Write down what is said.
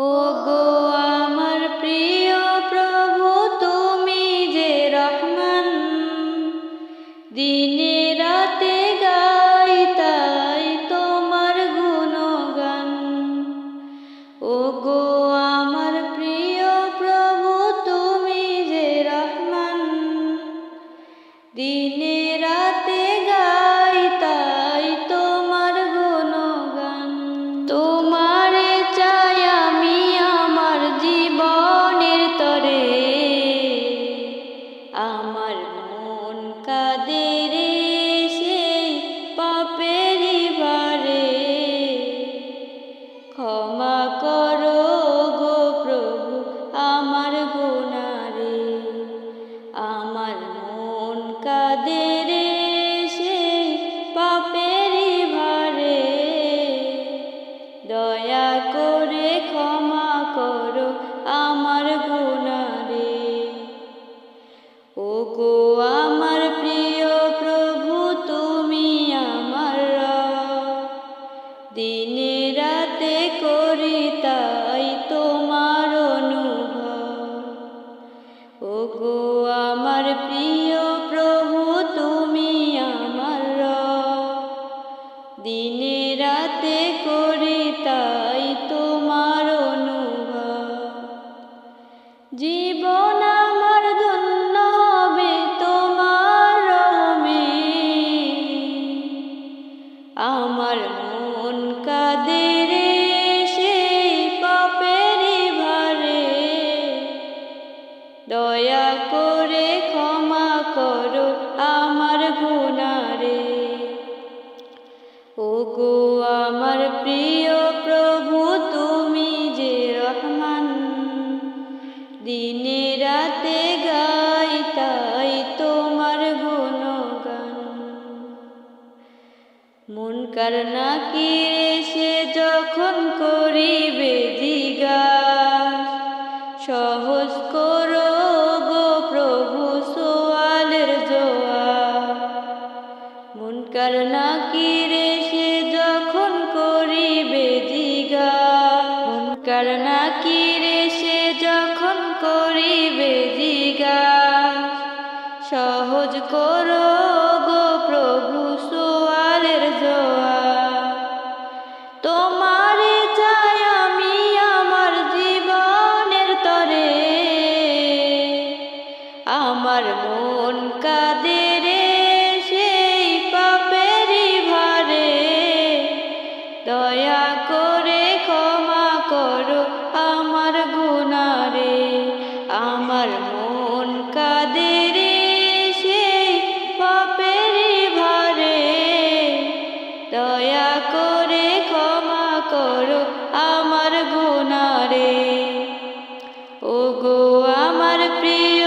ও গো আমার প্রিয় প্রভু, তুমি যে রহমান, দিনে রাতে গাই তাই তোমার গুণগান। ও গো আমার প্রিয় প্রভু, তুমি যে রহমান, দিনে আমার প্রিয় প্রভু, তুমি আমার। দিনে রাতে করি তাই তোমার অনুভব ও গো আমার প্রিয় প্রভু, তুমি আমার। দিনে রাতে করি তাই তোমার অনুভব জীবন আমার কার নাকি সে যখন করিবে জিজ্ঞাস, সহজ করো গো প্রভু সোয়ালের জোয়া মন কার নাকি সে যখন করিবে জিগা মন কার নাকি সে যখন করিবে জিগা সহজ করো দয়া করে আমার গুণারে। ও গো আমার প্রিয়